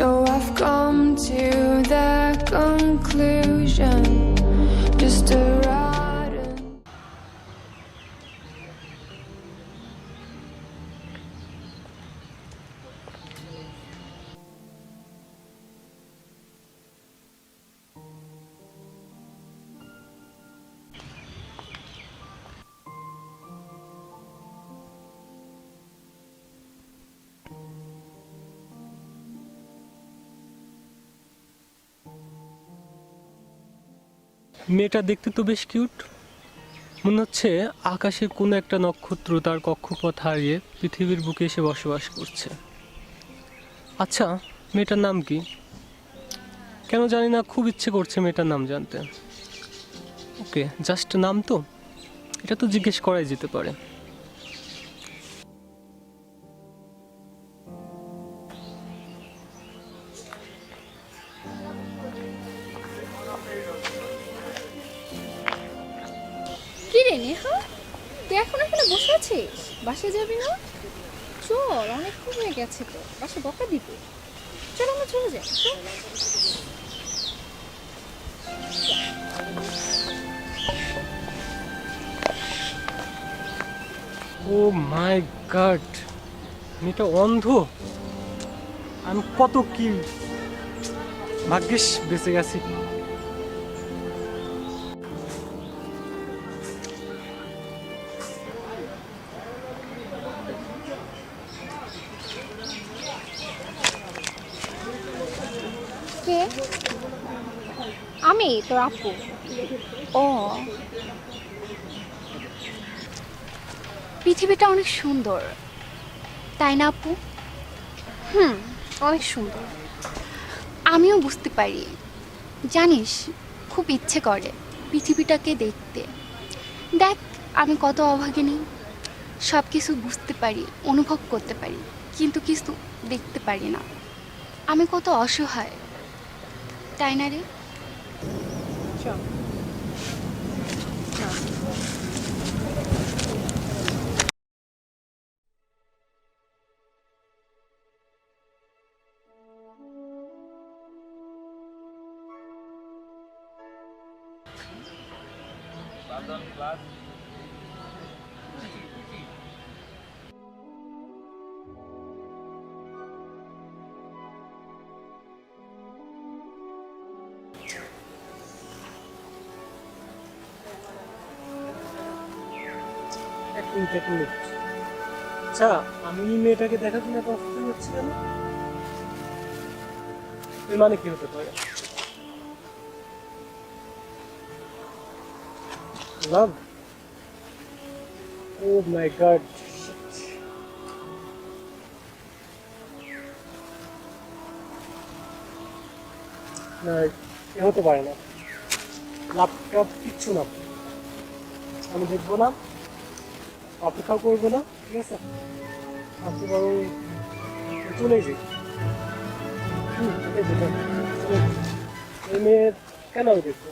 So I've come to মেয়েটা দেখতে তো বেশ কিউট। মনে হচ্ছে আকাশে কোনো একটা নক্ষত্র তার কক্ষপথ হারিয়ে পৃথিবীর বুকে এসে বসবাস করছে। আচ্ছা মেয়েটার নাম কি? কেন জানি না, খুব ইচ্ছে করছে মেয়েটার নাম জানতে। ওকে জাস্ট নাম তো? এটা তো জিজ্ঞেস করাই যেতে পারে। রে নেহা, তুই এখন এখানে বসে আছিস? বাসে যাবি না? চল অনেকক্ষণ হয়ে গেছে তো, বাসে বকা দিবে। চল আমরা চলে যাই ও মাই গড, মেয়েটা অন্ধ। আমি কত কি ভাগ্যিস, বেঁচে গেছি। আমি তোর আপু। ও। পৃথিবীটা অনেক সুন্দর তাই না আপু? হুম অনেক সুন্দর। আমিও বুঝতে পারি। জানিস খুব ইচ্ছে করে পৃথিবীটাকে দেখতে। দেখ আমি কত অভাগিনী। সব কিছু বুঝতে পারি অনুভব করতে পারি কিন্তু কিছু দেখতে পারি না। আমি কত অসহায়। তাই না রে? Що? Pardon, class. মিনিট আচ্ছা আমি মেয়েটাকে দেখার জন্য এত অসুবিধা হচ্ছে কেন? এর মানে কি হতে পারে? লাভ ও মাই গড না, এ হতে পারে না। ল্যাপটপ কিচ্ছু না। আমি দেখব না। অপেক্ষা করব না ঠিক আছে আপনি বরং চলে যাই হুম। এই মেয়ে কেন দেখব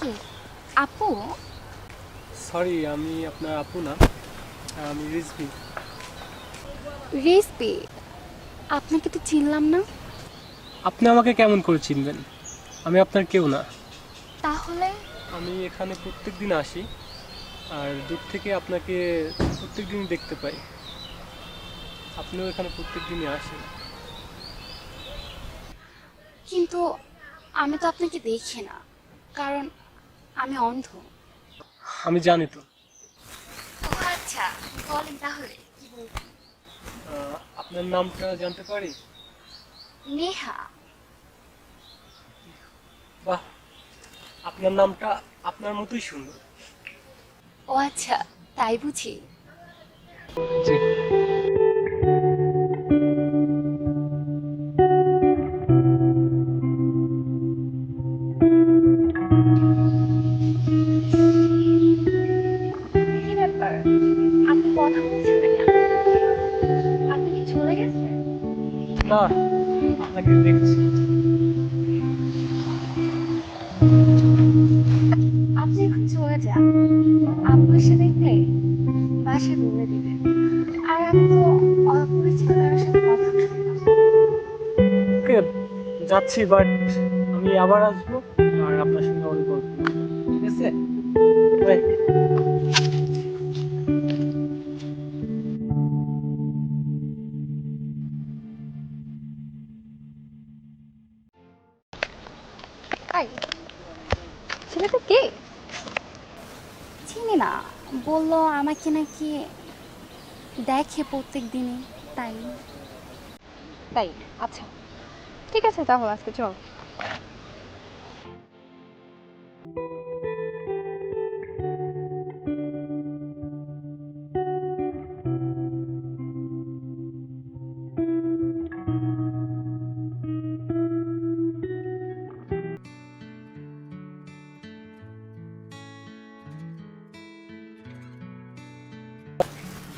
কে? আপু? সরি আমি আপনার আপু না। আমি রিজভি। রেসপি আপনাকে তো চিনলাম না। আপনি আমাকে কেমন করে চিনবেন? আমি আপনার কেউ না। তাহলে? আমি এখানে প্রত্যেক দিন আসি আর দূর থেকে আপনাকে প্রত্যেক দিন দেখতে পাই। আপনিও এখানে প্রত্যেক দিনই আসেন। কিন্তু আমি তো আপনাকে দেখি না কারণ আমি অন্ধ। আমি জানি তো। ও আচ্ছা বলেন তাহলে কি বলবেন? আহ, আপনার নামটা জানতে পারি? নেহা। বাহ আপনার নামটা আপনার মতোই সুন্দর। ও আচ্ছা তাই বুঝি? জি। চলে গেছেন না আপনাকে দেখছি। আপনি এখন চলে যান। আপু এসে দেখলে বাসায় বলে দিবে আর আমি তো অপরিচিত কারোর সাথে কথা। ওকে যাচ্ছি বাট আমি আবার আসব আর আপনার সঙ্গে অনেক গল্প ঠিক আছে? আই ছেলেটা কে? চিনি না। বলল আমাকে নাকি দেখে প্রত্যেক দিনই তাই। তাই আচ্ছা। ঠিক আছে, তাহলে আজকে চল।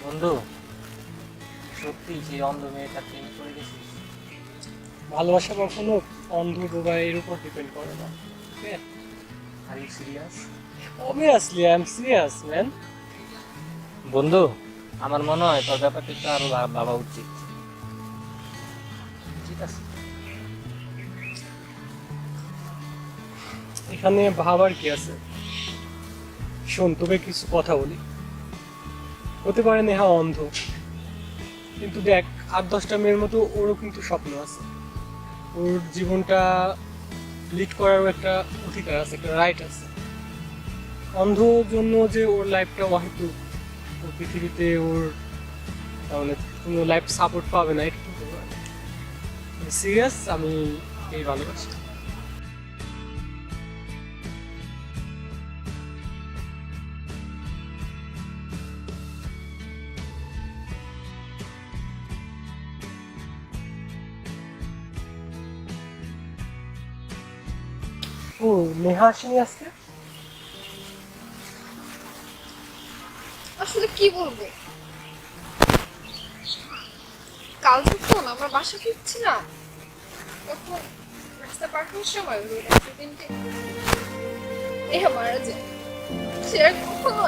বন্ধু সত্যি যে অন্ধ মেয়েটা প্রেমে পড়ে গেছিস। ভালোবাসা কখনো অন্ধ বা এর উপর ডিপেন্ড করে না are you serious obviously I am serious man বন্ধু আমার মনে হয় তোর ব্যাপারটা একটু আরও ভাবা উচিত। ঠিক আছে? এখানে ভাবার কি আছে? শোন তোকে কিছু কথা বলি। হতে পারে নেহা অন্ধ। কিন্তু দেখ, আট দশটা মেয়ের মতো ওরও কিন্তু স্বপ্ন আছে। ওর জীবনটা লিড করারও একটা অধিকার আছে, একটা রাইট আছে। অন্ধ জন্য যে ওর লাইফটা হয়তো ওর পৃথিবীতে ওর মানে কোনো লাইফ সাপোর্ট পাবে না এটা সিরিয়াস আমি এই ভালোবাসি। ও, নেহা আসেনি আজকে? আসলে কি বলব? কাল যখন আমরা বাসা ফিরছি না তখন রাস্তা পার হওয়ার সময় রোড অ্যাক্সিডেন্টে এ মারা যায়। সে আর কখনো